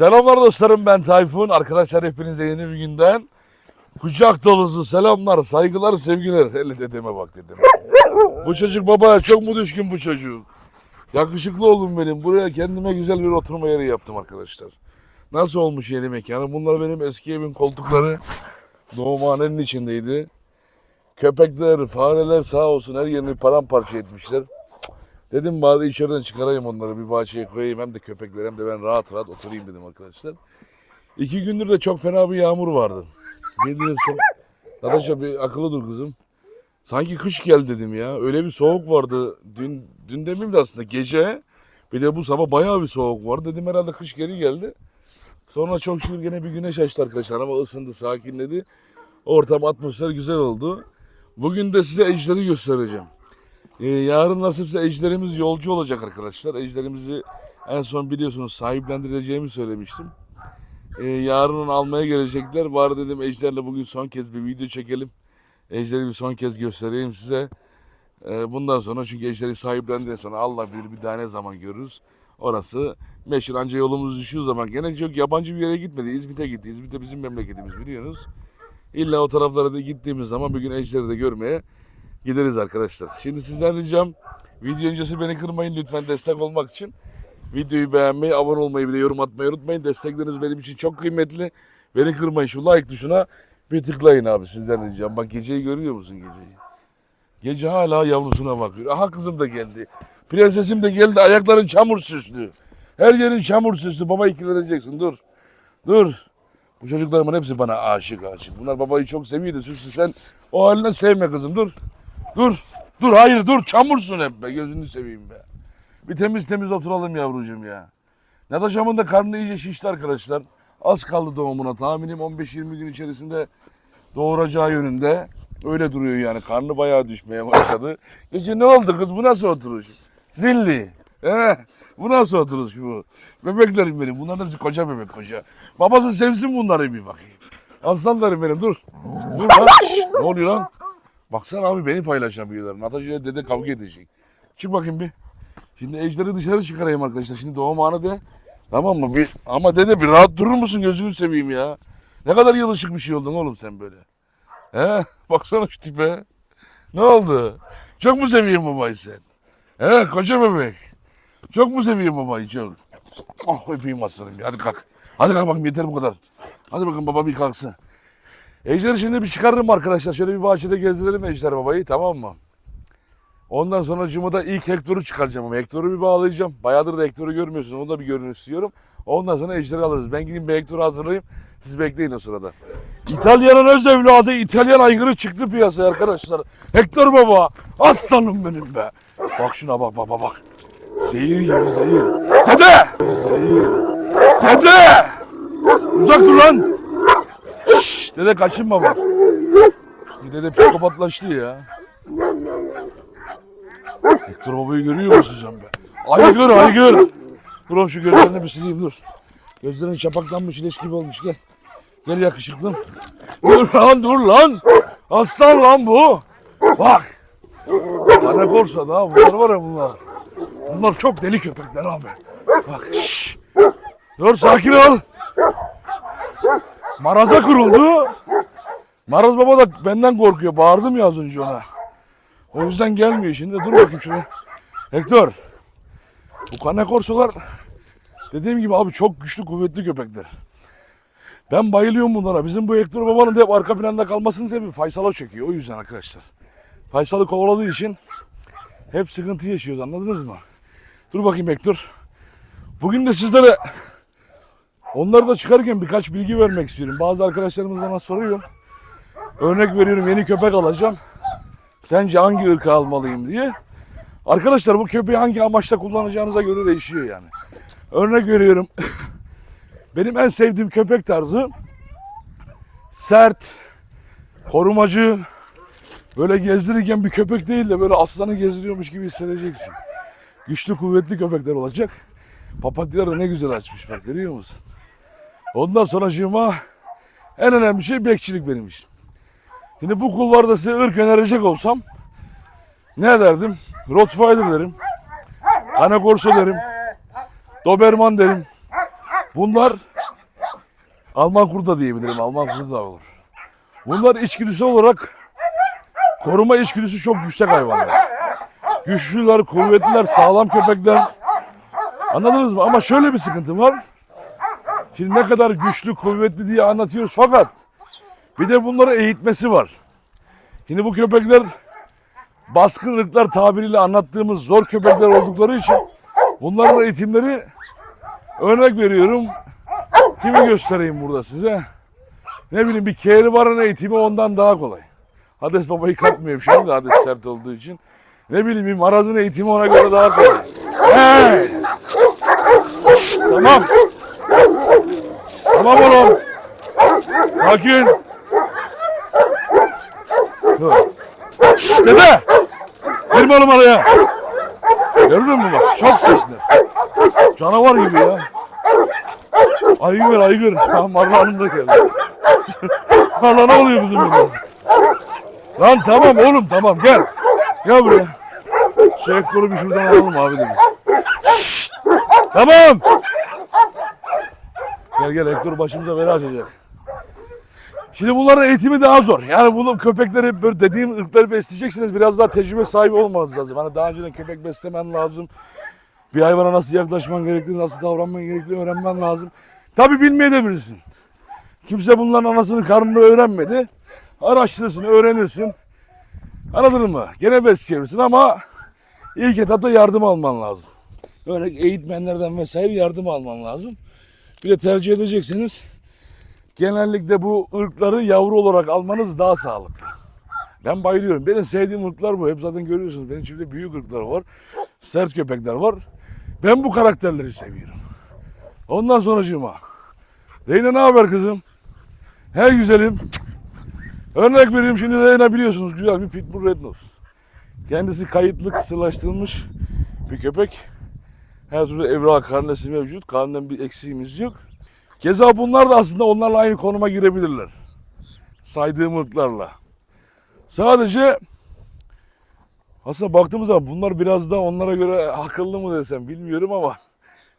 Selamlar dostlarım ben Tayfun. Arkadaşlar hepinize yeni bir günden kucak dolusu selamlar, saygılar, sevgiler. Hele dedeme bak dedeme. Bu çocuk babaya çok mu düşkün bu çocuk? Yakışıklı oğlum benim. Buraya kendime güzel bir oturma yeri yaptım arkadaşlar. Nasıl olmuş yeni mekanı? Bunlar benim eski evin koltukları. Doğumhanenin içindeydi. Köpekler, fareler sağ olsun her yerini paramparça etmişler. Dedim bari içeriden çıkarayım onları bir bahçeye koyayım hem de köpekler hem de ben rahat rahat oturayım dedim arkadaşlar. İki gündür de çok fena bir yağmur vardı. Bildiğinizse. Arkadaşlar bir akıllı dur kızım. Sanki kış geldi dedim ya. Öyle bir soğuk vardı. Dün, dün demeyeyim de aslında gece. Bir de bu sabah bayağı bir soğuk var. Dedim herhalde kış geri geldi. Sonra çok şükür gene bir güneş açtı arkadaşlar ama ısındı, sakinledi. Ortam, atmosfer güzel oldu. Bugün de size ejderi göstereceğim. Ee, yarın nasipse ejderimiz yolcu olacak arkadaşlar. Ejderimizi en son biliyorsunuz sahiplendireceğimi söylemiştim. Ee, yarın almaya gelecekler. Var dedim ejderle bugün son kez bir video çekelim. Ejderi bir son kez göstereyim size. Ee, bundan sonra çünkü ejderi sahiplendiğinden sonra Allah bilir bir daha ne zaman görürüz. Orası meşhur anca yolumuz düşüyor zaman. Gene çok yabancı bir yere gitmedi. İzmit'e gitti. İzmit'e bizim memleketimiz biliyorsunuz. İlla o taraflara da gittiğimiz zaman bir gün ejderi de görmeye gideriz arkadaşlar. Şimdi sizden ricam video öncesi beni kırmayın lütfen destek olmak için. Videoyu beğenmeyi, abone olmayı bir de yorum atmayı unutmayın. Destekleriniz benim için çok kıymetli. Beni kırmayın şu like tuşuna bir tıklayın abi sizden ricam. Bak geceyi görüyor musun geceyi? Gece hala yavrusuna bakıyor. Aha kızım da geldi. Prensesim de geldi. Ayakların çamur süslü. Her yerin çamur süslü. Baba ikileneceksin. Dur. Dur. Bu çocuklarımın hepsi bana aşık aşık. Bunlar babayı çok seviyordu süslü. Sen o haline sevme kızım. Dur. Dur. Dur hayır dur. Çamursun hep be. Gözünü seveyim be. Bir temiz temiz oturalım yavrucuğum ya. Nataşam'ın da karnı iyice şişti arkadaşlar. Az kaldı doğumuna. Tahminim 15-20 gün içerisinde doğuracağı yönünde. Öyle duruyor yani. Karnı bayağı düşmeye başladı. Gece ne oldu kız? Bu nasıl oturuş? Zilli. He, bu nasıl oturuş bu? Bebeklerim benim. Bunlar hepsi koca bebek koca. Babası sevsin bunları bir bakayım. Aslanlarım benim dur. Dur. Şşş, ne oluyor lan? Baksana abi beni paylaşamıyorlar. Natasha ile dede kavga edecek. Çık bakayım bir. Şimdi ejderi dışarı çıkarayım arkadaşlar. Şimdi doğum anı de. Tamam mı? Bir, ama dede bir rahat durur musun gözünü seveyim ya. Ne kadar yılışık bir şey oldun oğlum sen böyle. He? Baksana şu tipe. Ne oldu? Çok mu seviyorsun babayı sen? He koca bebek. Çok mu seviyorsun babayı çok? Ah öpeyim aslanım. Hadi kalk. Hadi kalk bakayım yeter bu kadar. Hadi bakın baba bir kalksın. Ejder'i şimdi bir çıkarırım arkadaşlar. Şöyle bir bahçede gezdirelim Ejder babayı tamam mı? Ondan sonra cımada ilk Hector'u çıkaracağım ama Hector'u bir bağlayacağım. Bayağıdır da Hector'u görmüyorsun. Onu da bir görün istiyorum. Ondan sonra Ejder'i alırız. Ben gideyim bir Hector'u hazırlayayım. Siz bekleyin o sırada. İtalya'nın öz evladı İtalyan aygırı çıktı piyasaya arkadaşlar. Hector baba. Aslanım benim be. Bak şuna bak baba bak. Zehir gibi zehir. Dede! Zehir. Dede! Uzak dur lan. Dede kaçınma bak. Bir dede psikopatlaştı ya. Hector babayı görüyor musun sen be? Aygır aygır. Dur oğlum şu gözlerini bir sileyim dur. Gözlerin şapaklanmış leş gibi olmuş gel. Gel yakışıklım. Dur lan dur lan. Aslan lan bu. Bak. Bana korsa da bunlar var ya bunlar. Bunlar çok deli köpekler abi. Bak şşş. Dur sakin ol. Maraza kuruldu. Maraz baba da benden korkuyor. Bağırdım ya az önce ona. O yüzden gelmiyor şimdi. Dur bakayım şuraya. Hector. Bu kana korsolar dediğim gibi abi çok güçlü kuvvetli köpekler. Ben bayılıyorum bunlara. Bizim bu Hector babanın da hep arka planda kalmasının sebebi Faysal'a çöküyor. O yüzden arkadaşlar. Faysal'ı kovaladığı için hep sıkıntı yaşıyoruz anladınız mı? Dur bakayım Hector. Bugün de sizlere onları da çıkarken birkaç bilgi vermek istiyorum. Bazı arkadaşlarımız bana soruyor. Örnek veriyorum yeni köpek alacağım. Sence hangi ırkı almalıyım diye. Arkadaşlar bu köpeği hangi amaçla kullanacağınıza göre değişiyor yani. Örnek veriyorum. Benim en sevdiğim köpek tarzı sert, korumacı, böyle gezdirirken bir köpek değil de böyle aslanı gezdiriyormuş gibi hissedeceksin. Güçlü kuvvetli köpekler olacak. Papatyalar da ne güzel açmış bak görüyor musun? Ondan sonra en önemli şey bekçilik benim için. Şimdi bu kulvarda size ırk önerecek olsam ne derdim? Rottweiler derim. Cane Corso derim. Doberman derim. Bunlar Alman kurdu da diyebilirim. Alman kurdu da olur. Bunlar içgüdüsü olarak koruma içgüdüsü çok yüksek hayvanlar. Güçlüler, kuvvetliler, sağlam köpekler. Anladınız mı? Ama şöyle bir sıkıntı var. Şimdi ne kadar güçlü, kuvvetli diye anlatıyoruz fakat bir de bunları eğitmesi var. Şimdi bu köpekler baskın ırklar tabiriyle anlattığımız zor köpekler oldukları için bunların eğitimleri örnek veriyorum. Kimi göstereyim burada size? Ne bileyim bir kehribarın eğitimi ondan daha kolay. Hades babayı katmıyorum şimdi de Hades sert olduğu için. Ne bileyim bir marazın eğitimi ona göre daha kolay. Hey! Şşt, tamam. Tamam oğlum. Sakin. Dur. Dede. Girme oğlum araya. Gördün mü bak çok sertler. Canavar gibi ya. Aygır aygır. Ha Marlan'ın da geldi. Marla ne oluyor kızım burada? Lan tamam oğlum tamam gel. Gel buraya. Hector'u bir şuradan alalım abi dedim. Şşt! Tamam. Gel gel Hector başımıza bela açacak. Şimdi bunların eğitimi daha zor. Yani bunu köpekleri böyle dediğim ırkları besleyeceksiniz. Biraz daha tecrübe sahibi olmanız lazım. Hani daha önceden köpek beslemen lazım. Bir hayvana nasıl yaklaşman gerektiğini, nasıl davranman gerektiğini öğrenmen lazım. Tabi bilmeyebilirsin. Kimse bunların anasını karnını öğrenmedi. Araştırırsın, öğrenirsin. Anladın mı? Gene besleyebilirsin ama ilk etapta yardım alman lazım. Örnek eğitmenlerden vesaire yardım alman lazım. Bir de tercih edecekseniz genellikle bu ırkları yavru olarak almanız daha sağlıklı. Ben bayılıyorum. Benim sevdiğim ırklar bu. Hep zaten görüyorsunuz. Benim çiftde büyük ırklar var. Sert köpekler var. Ben bu karakterleri seviyorum. Ondan sonracığıma. Reyna ne haber kızım? He güzelim. Örnek vereyim şimdi Reyna biliyorsunuz güzel bir Pitbull Red Nose. Kendisi kayıtlı kısırlaştırılmış bir köpek. Her türlü evrak karnesi mevcut. Karneden bir eksiğimiz yok. Keza bunlar da aslında onlarla aynı konuma girebilirler. Saydığım ırklarla. Sadece aslında baktığımız zaman bunlar biraz da onlara göre akıllı mı desem bilmiyorum ama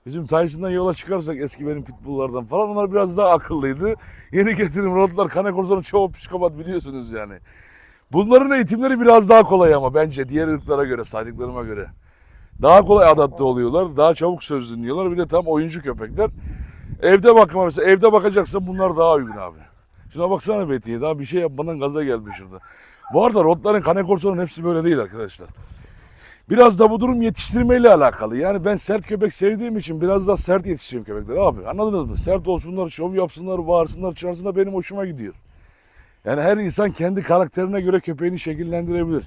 bizim Tyson'dan yola çıkarsak eski benim pitbulllardan falan onlar biraz daha akıllıydı. Yeni getirim rotlar Kane Korsan'ın çoğu psikopat biliyorsunuz yani. Bunların eğitimleri biraz daha kolay ama bence diğer ırklara göre saydıklarıma göre. Daha kolay adapte oluyorlar. Daha çabuk söz dinliyorlar. Bir de tam oyuncu köpekler. Evde bakma mesela. Evde bakacaksan bunlar daha uygun abi. Şuna baksana Betiye. Daha bir şey yapmadan gaza gelmiş şurada. Bu arada rotların kane korsonun hepsi böyle değil arkadaşlar. Biraz da bu durum yetiştirmeyle alakalı. Yani ben sert köpek sevdiğim için biraz daha sert yetiştiriyorum köpekleri abi. Anladınız mı? Sert olsunlar, şov yapsınlar, bağırsınlar, çağırsınlar benim hoşuma gidiyor. Yani her insan kendi karakterine göre köpeğini şekillendirebilir.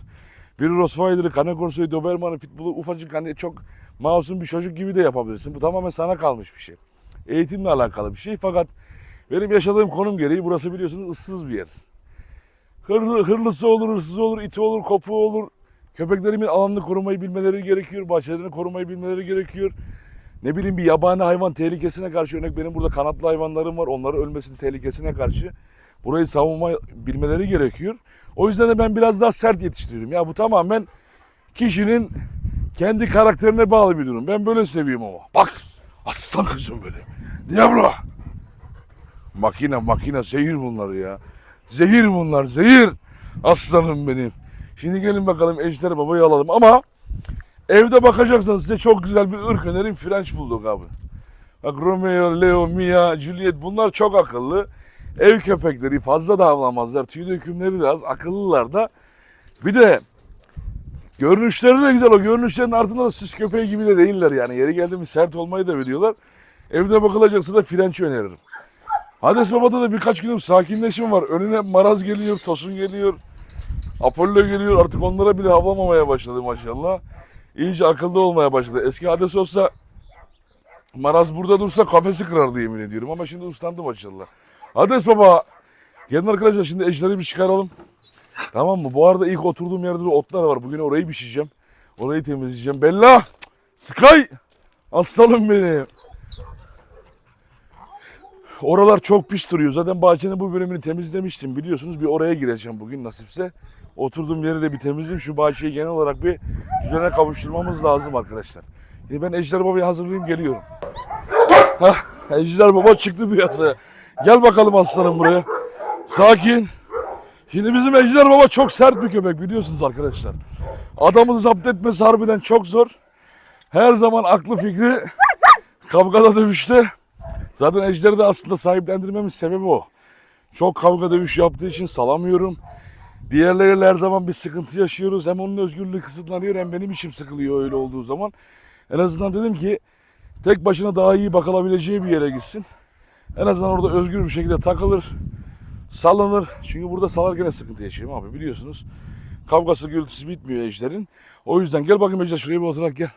Bir Rottweiler'ı, Cane Corso'yu, Doberman'ı, Pitbull'u ufacık hani çok masum bir çocuk gibi de yapabilirsin. Bu tamamen sana kalmış bir şey. Eğitimle alakalı bir şey fakat benim yaşadığım konum gereği burası biliyorsunuz ıssız bir yer. Hırlı, hırlısı olur, hırsızı olur, iti olur, kopuğu olur. Köpeklerimin alanını korumayı bilmeleri gerekiyor. Bahçelerini korumayı bilmeleri gerekiyor. Ne bileyim bir yabani hayvan tehlikesine karşı örnek benim burada kanatlı hayvanlarım var. Onların ölmesinin tehlikesine karşı burayı savunma bilmeleri gerekiyor. O yüzden de ben biraz daha sert yetiştiriyorum. Ya bu tamamen kişinin kendi karakterine bağlı bir durum. Ben böyle seviyorum ama. Bak aslan kızım böyle. Diablo. Makine makine zehir bunlar ya. Zehir bunlar zehir. Aslanım benim. Şimdi gelin bakalım Ejder Baba'yı alalım ama evde bakacaksanız size çok güzel bir ırk önerim French Bulldog abi. Bak Romeo, Leo, Mia, Juliet bunlar çok akıllı. Ev köpekleri fazla da avlamazlar. Tüy dökümleri de az. Akıllılar da. Bir de görünüşleri de güzel. O görünüşlerin ardında da süs köpeği gibi de değiller yani. Yeri geldi mi sert olmayı da biliyorlar. Evde bakılacaksa da French öneririm. Hades Baba'da da birkaç günün sakinleşim var. Önüne Maraz geliyor, Tosun geliyor. Apollo geliyor. Artık onlara bile havlamamaya başladı maşallah. İyice akıllı olmaya başladı. Eski Hades olsa Maraz burada dursa kafesi kırardı yemin ediyorum. Ama şimdi uslandı maşallah. Hades Baba. Gelin arkadaşlar şimdi ejderi bir çıkaralım. Tamam mı? Bu arada ilk oturduğum yerde de otlar var. Bugün orayı biçeceğim. Orayı temizleyeceğim. Bella! Sky! Aslanım benim. Oralar çok pis duruyor. Zaten bahçenin bu bölümünü temizlemiştim biliyorsunuz. Bir oraya gireceğim bugün nasipse. Oturduğum yeri de bir temizleyeyim. Şu bahçeyi genel olarak bir düzene kavuşturmamız lazım arkadaşlar. Şimdi ben Ejder Baba'yı hazırlayayım geliyorum. Hah, Ejder Baba çıktı piyasaya. Gel bakalım aslanım buraya. Sakin. Şimdi bizim Ejder Baba çok sert bir köpek biliyorsunuz arkadaşlar. Adamı zapt etmesi harbiden çok zor. Her zaman aklı fikri kavgada dövüşte. Zaten Ejder'i de aslında sahiplendirmemin sebebi o. Çok kavga dövüş yaptığı için salamıyorum. Diğerleriyle her zaman bir sıkıntı yaşıyoruz. Hem onun özgürlüğü kısıtlanıyor hem benim içim sıkılıyor öyle olduğu zaman. En azından dedim ki tek başına daha iyi bakılabileceği bir yere gitsin. En azından orada özgür bir şekilde takılır, salınır. Çünkü burada salarken sıkıntı yaşıyorum abi biliyorsunuz. Kavgası gürültüsü bitmiyor ejderin. O yüzden gel bakayım ejder şuraya bir oturak gel.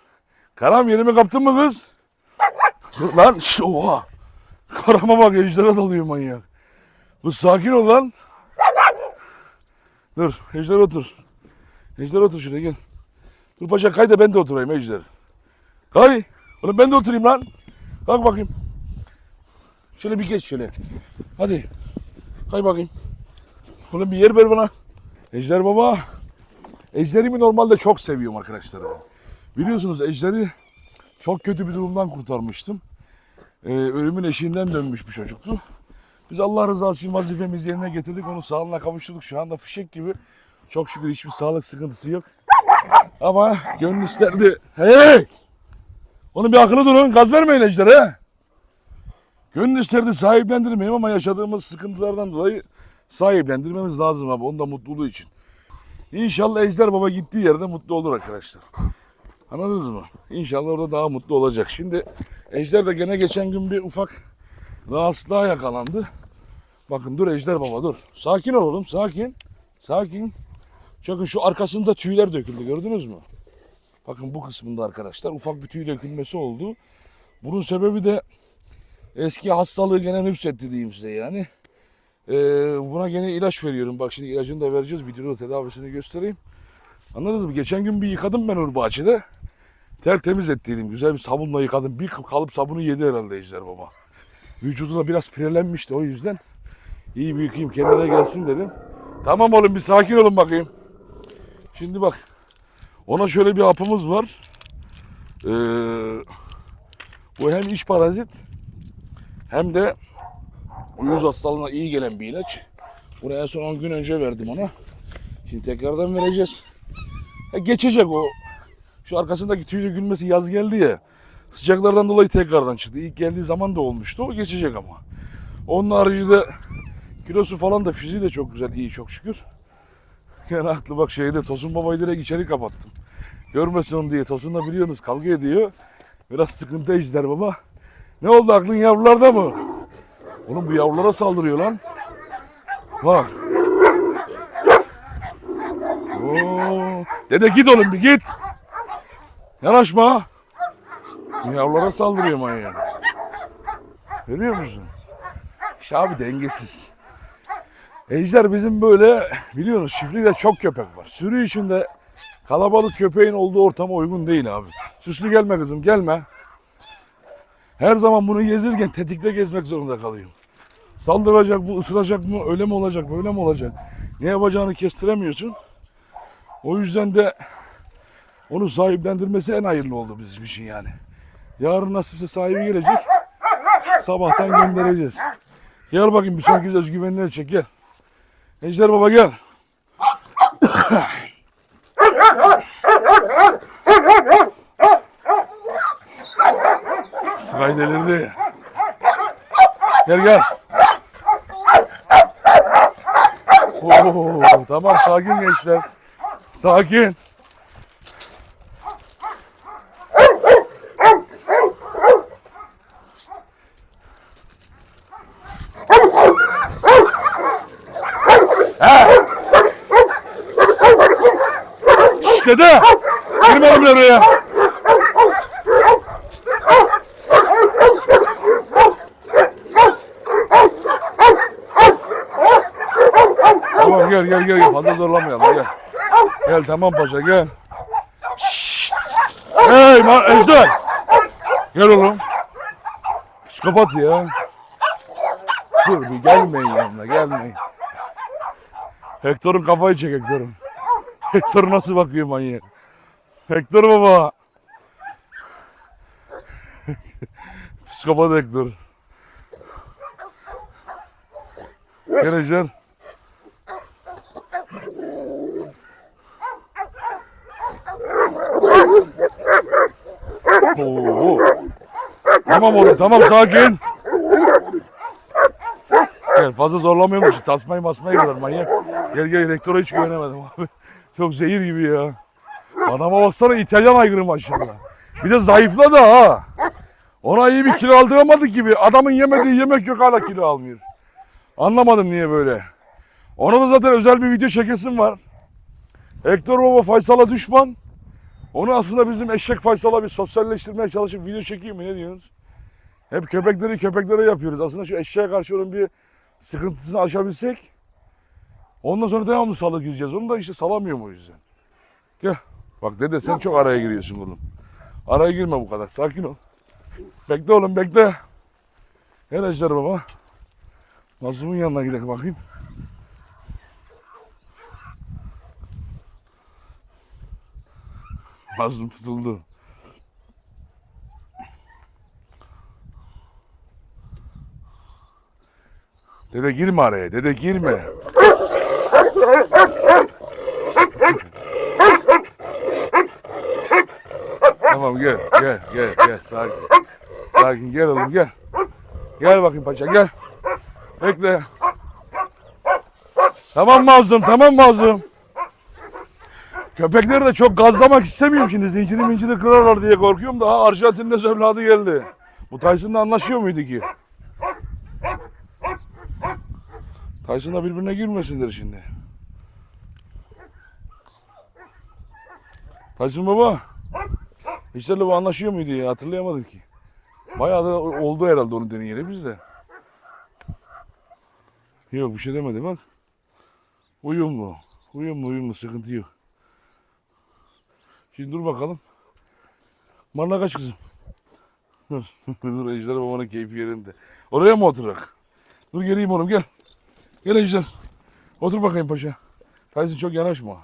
Karam yerimi kaptın mı kız? Dur lan şş, oha. Karama bak ejdere dalıyor manyak. Bu sakin ol lan. Dur ejder otur. Ejder otur şuraya gel. Dur paşa kay da ben de oturayım ejder. Kay. Oğlum ben de oturayım lan. Kalk bakayım. Şöyle bir geç şöyle. Hadi. Kay bakayım. Oğlum bir yer ver bana. Ejder baba. Ejderimi normalde çok seviyorum arkadaşlar. Biliyorsunuz Ejder'i çok kötü bir durumdan kurtarmıştım. Ee, ölümün eşiğinden dönmüş bir çocuktu. Biz Allah rızası için vazifemizi yerine getirdik. Onu sağlığına kavuşturduk. Şu anda fişek gibi. Çok şükür hiçbir sağlık sıkıntısı yok. Ama gönül isterdi. Hey! Onun bir akıllı durun. Gaz vermeyin Ejder'e. Gönül isterdi sahiplendirmeyeyim ama yaşadığımız sıkıntılardan dolayı sahiplendirmemiz lazım abi. Onun da mutluluğu için. İnşallah Ejder Baba gittiği yerde mutlu olur arkadaşlar. Anladınız mı? İnşallah orada daha mutlu olacak. Şimdi Ejder de gene geçen gün bir ufak rahatsızlığa yakalandı. Bakın dur Ejder Baba dur. Sakin ol oğlum sakin. Sakin. Bakın şu arkasında tüyler döküldü gördünüz mü? Bakın bu kısmında arkadaşlar ufak bir tüy dökülmesi oldu. Bunun sebebi de eski hastalığı gene nüfsetti diyeyim size yani. Ee, buna gene ilaç veriyorum. Bak şimdi ilacını da vereceğiz. Videoda tedavisini göstereyim. Anladınız mı? Geçen gün bir yıkadım ben onu bahçede. Tertemiz ettiydim. Güzel bir sabunla yıkadım. Bir kalıp sabunu yedi herhalde Ejder Baba. Vücudu da biraz pirelenmişti o yüzden. İyi bir yıkayayım kendine gelsin dedim. Tamam oğlum bir sakin olun bakayım. Şimdi bak. Ona şöyle bir hapımız var. Ee, bu hem iç parazit hem de uyuz hastalığına iyi gelen bir ilaç. Bunu en son 10 gün önce verdim ona. Şimdi tekrardan vereceğiz. Ya geçecek o. Şu arkasındaki tüy dökülmesi yaz geldi ya. Sıcaklardan dolayı tekrardan çıktı. İlk geldiği zaman da olmuştu. O geçecek ama. Onun haricinde kilosu falan da fiziği de çok güzel. iyi çok şükür. Yani aklı bak şeyde Tosun Baba'yı direkt içeri kapattım. Görmesin onu diye. Tosun da biliyorsunuz kavga ediyor. Biraz sıkıntı ejder baba. Ne oldu aklın yavrularda mı? Oğlum bu yavrulara saldırıyor lan. Bak. Oo. Dede git oğlum bir git. Yanaşma. Bu Yavrulara saldırıyor manyak. Görüyor musun? İşte abi dengesiz. Ejder bizim böyle biliyorsunuz çiftlikte çok köpek var. Sürü içinde kalabalık köpeğin olduğu ortama uygun değil abi. Süslü gelme kızım gelme. Her zaman bunu gezirken tetikte gezmek zorunda kalıyorum. Saldıracak bu ısıracak mı öyle mi olacak böyle mi olacak. Ne yapacağını kestiremiyorsun. O yüzden de onu sahiplendirmesi en hayırlı oldu bizim için yani. Yarın nasipse sahibi gelecek. Sabahtan göndereceğiz. Gel bakayım bir sonraki özgüvenini çek gel. Ejder baba gel. Sky delirdi. Gel gel. Oo, tamam sakin gençler. Sakin. Şşş dede. Girme buraya. Tamam gel gel gel. Fazla zorlamayalım gel. Gel tamam paşa gel. Şşş. Hey Ejder. Gel oğlum. Psikopat ya. Dur bir gelmeyin yanına gelmeyin. Hector'un kafayı çek Hector'un. Hector nasıl bakıyor manyak. Hector baba. Psikopat Hector. Gel Ejder. Oo. Tamam oğlum tamam sakin. Gel fazla zorlamıyormuş. Tasmayı masmayı kadar manyak. Gel gel rektora hiç güvenemedim abi. Çok zehir gibi ya. Adama baksana İtalyan aygırı maşallah. Bir de zayıfladı ha. Ona iyi bir kilo aldıramadık gibi. Adamın yemediği yemek yok hala kilo almıyor. Anlamadım niye böyle. Ona da zaten özel bir video çekesim var. Hector Baba Faysal'a düşman. Onu aslında bizim eşek Faysal'a bir sosyalleştirmeye çalışıp video çekeyim mi ne diyorsunuz? Hep köpekleri köpeklere yapıyoruz. Aslında şu eşeğe karşı onun bir sıkıntısını aşabilsek ondan sonra devamlı salı gireceğiz. Onu da işte salamıyorum o yüzden. Gel. Bak dede sen çok araya giriyorsun oğlum. Araya girme bu kadar. Sakin ol. Bekle oğlum bekle. Gel Ejder baba. Mazlumun yanına gidelim bakayım. Mazlum tutuldu. Dede girme araya. Dede girme. tamam gel gel gel gel sakin. Sakin gel oğlum gel. Gel bakayım paşa gel. Bekle. Tamam mazlum tamam mazlum. Köpekleri de çok gazlamak istemiyorum şimdi. Zinciri minciri kırarlar diye korkuyorum da. Arjantin'de evladı geldi. Bu Tyson'la anlaşıyor muydu ki? Tyson'la birbirine girmesinler şimdi. Tyson baba. Hiçlerle bu anlaşıyor muydu ya? Hatırlayamadım ki. Bayağı da oldu herhalde onu deneyeli biz de. Yok bir şey demedi bak. Uyumlu. Uyumlu uyumlu sıkıntı yok. Şimdi dur bakalım. Marla kaç kızım? Dur. dur Ejder babanın keyfi yerinde. Oraya mı oturak? Dur geleyim oğlum gel. Gel Ejder. Otur bakayım paşa. Tyson çok yanaşma.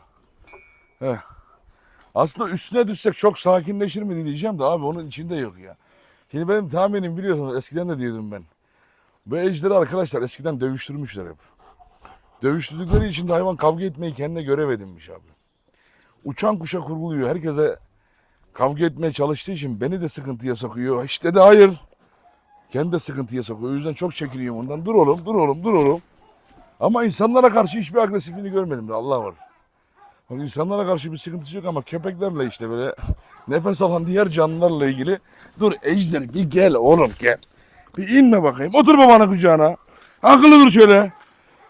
He. Aslında üstüne düşsek çok sakinleşir mi diyeceğim de abi onun içinde yok ya. Şimdi benim tahminim biliyorsunuz eskiden de diyordum ben. Bu ejderi arkadaşlar eskiden dövüştürmüşler hep. Dövüştürdükleri için de hayvan kavga etmeyi kendine görev edinmiş abi. Uçan kuşa kurguluyor. Herkese kavga etmeye çalıştığı için beni de sıkıntıya sokuyor. İşte de hayır. Kendi de sıkıntıya sokuyor. O yüzden çok çekiniyorum ondan. Dur oğlum, dur oğlum, dur oğlum. Ama insanlara karşı hiçbir agresifliğini görmedim de Allah var. Bak insanlara karşı bir sıkıntısı yok ama köpeklerle işte böyle nefes alan diğer canlılarla ilgili. Dur Ejder bir gel oğlum gel. Bir inme bakayım. Otur babanın kucağına. Akıllı dur şöyle.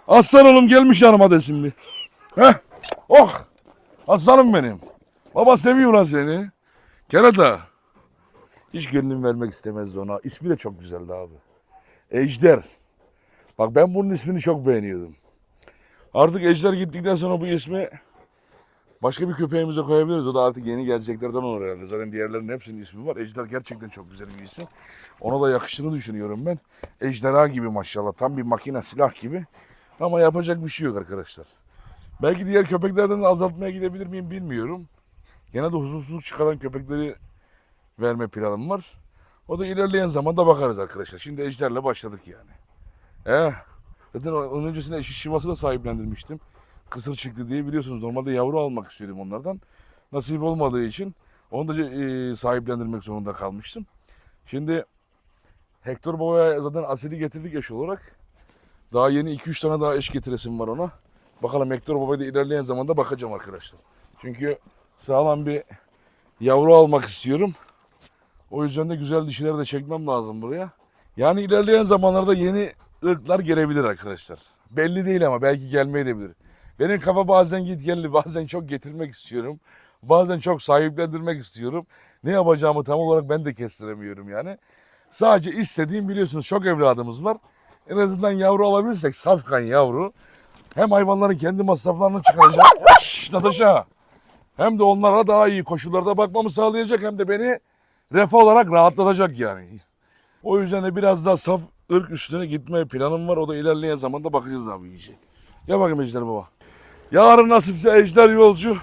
Aslan oğlum gelmiş yanıma desin bir. Heh. Oh. Aslanım benim. Baba seviyor lan seni. Kerata. Hiç gönlüm vermek istemezdi ona. İsmi de çok güzeldi abi. Ejder. Bak ben bunun ismini çok beğeniyordum. Artık Ejder gittikten sonra bu ismi başka bir köpeğimize koyabiliriz. O da artık yeni geleceklerden olur herhalde. Zaten diğerlerinin hepsinin ismi var. Ejder gerçekten çok güzel bir isim. Ona da yakıştığını düşünüyorum ben. Ejderha gibi maşallah. Tam bir makine silah gibi. Ama yapacak bir şey yok arkadaşlar. Belki diğer köpeklerden de azaltmaya gidebilir miyim bilmiyorum. Gene de huzursuzluk çıkaran köpekleri verme planım var. O da ilerleyen zamanda bakarız arkadaşlar. Şimdi ejderle başladık yani. Eh. Zaten onun öncesinde eşi şivası da sahiplendirmiştim. Kısır çıktı diye biliyorsunuz. Normalde yavru almak istiyordum onlardan. Nasip olmadığı için onu da e, sahiplendirmek zorunda kalmıştım. Şimdi Hector Baba'ya zaten asili getirdik eş olarak. Daha yeni 2-3 tane daha eş getiresim var ona. Bakalım Hector Baba'ya ilerleyen zamanda bakacağım arkadaşlar. Çünkü sağlam bir yavru almak istiyorum. O yüzden de güzel dişileri de çekmem lazım buraya. Yani ilerleyen zamanlarda yeni ırklar gelebilir arkadaşlar. Belli değil ama belki gelmeyebilir. Benim kafa bazen git geldi, bazen çok getirmek istiyorum. Bazen çok sahiplendirmek istiyorum. Ne yapacağımı tam olarak ben de kestiremiyorum yani. Sadece istediğim biliyorsunuz çok evladımız var. En azından yavru alabilirsek safkan yavru. Hem hayvanların kendi masraflarını çıkaracak. Şşş Natasha. Hem de onlara daha iyi koşullarda bakmamı sağlayacak hem de beni refah olarak rahatlatacak yani. O yüzden de biraz daha saf ırk üstüne gitme planım var. O da ilerleyen zamanda bakacağız abi iyice. Gel bakayım Ejder Baba. Yarın nasipse Ejder Yolcu.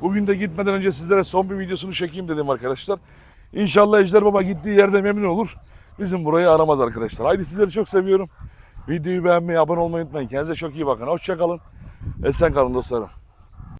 Bugün de gitmeden önce sizlere son bir videosunu çekeyim dedim arkadaşlar. İnşallah Ejder Baba gittiği yerde memnun olur. Bizim burayı aramaz arkadaşlar. Haydi sizleri çok seviyorum. Videoyu beğenmeyi, abone olmayı unutmayın. Kendinize çok iyi bakın. Hoşçakalın. Esen kalın dostlarım.